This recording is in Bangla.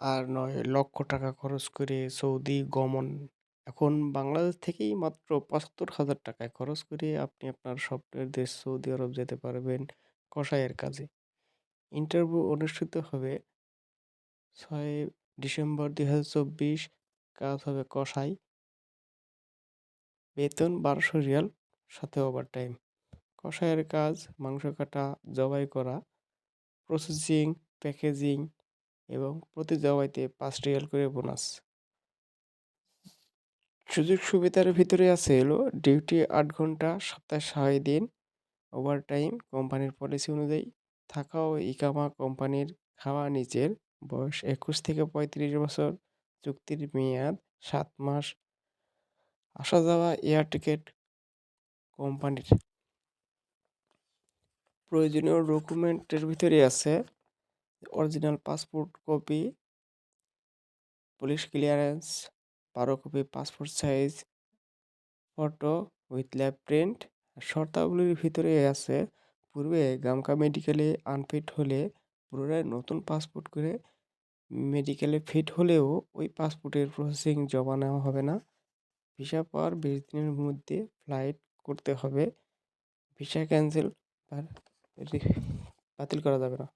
আর নয় লক্ষ টাকা খরচ করে সৌদি গমন। এখন বাংলাদেশ থেকেই মাত্র পঁচাত্তর হাজার টাকায় খরচ করে আপনি আপনার স্বপ্নের দেশ সৌদি আরব যেতে পারবেন কসাইয়ের কাজে। ইন্টারভিউ অনুষ্ঠিত হবে ছয় ডিসেম্বর দুই হাজার চব্বিশ, কাজ হবে কসাই। বেতন বারোশো রিয়াল, সাথে ওভার টাইম কসাইয়ের কাজ, মাংস কাটা, জবাই করা প্রসেসিং প্যাকেজিং এবং প্রতি জবাইতে পাঁচ রিয়াল করে বোনাস। সুযোগ সুবিধার ভিতরে আছে এলো ডিউটি আট ঘণ্টা, সপ্তাহে ছয় দিন ওভার টাইম কোম্পানির পলিসি অনুযায়ী থাকা ও ইকামা কোম্পানির খাওয়া নিচের বয়স একুশ থেকে পঁয়ত্রিশ বছর, চুক্তির মেয়াদ সাত মাস। আসা যাওয়া এয়ার টিকিট কোম্পানির। প্রয়োজনীয় ডকুমেন্টের ভিতরে আছে original passport copy, police clearance, বারো copy passport size, photo with lab print, শর্তাবলীর ভিতরে আছে, পূর্বে গামকা মেডিকেলে আনফিট হলে পুনরায় নতুন পাসপোর্ট করে মেডিকেলে ফিট হলেও ওই পাসপোর্টের প্রসেসিং জমা নেওয়া হবে না। ভিসা পাওয়ার বিশ দিনের মধ্যে ফ্লাইট করতে হবে। ভিসা ক্যান্সেল বাতিল করা যাবে না।